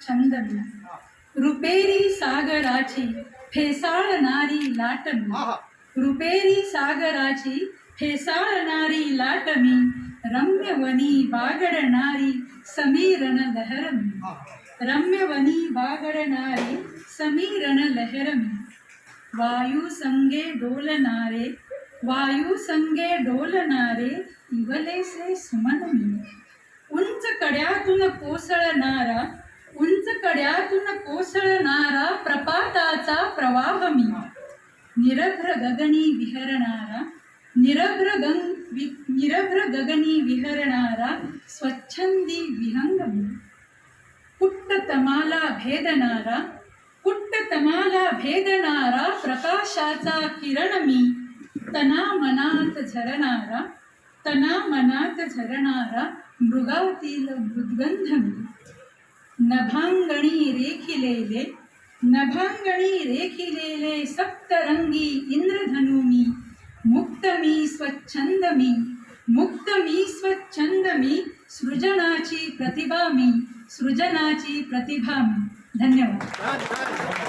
छंद मी रुपेरी सागराची फेसाळणारी लाट मी. रुपेरी सागराची फेसाळणारी लाट मी रम्यवनी बागडणारी समीरण लहर मी आहा. रम्यवनी बागडणारे समीरण लहर मी वायू संगे डोलणारे वायू संगे डोलणारे इवलेसे सुमन मी उंच कड्यातून कोसळणारा उंच कड्यातून कोसळणारा प्रपाताचा प्रवाह मी. निरभ्र गगनी विहरणारा निरभ्र गंग वि निरभ्र गगनी विहरणारा स्वच्छंदी विहंग मी. कुट्ट तमाला भेदणारा कुट्ट तमाला भेदणारा प्रकाशाचा किरण मी. तना मनात झरणारा तना मनात झरणारा मृगातील मृद्गंध मी. नभांगणी रेखिलेले नभांगणी रेखिलेले सप्तरंगी इंद्रधनुमी मुक्त मी स्वच्छंद मी मुक्त मी स्वच्छंद मी सृजनाची प्रतिभा मी सृजनाची प्रतिभा मी धन्यवाद.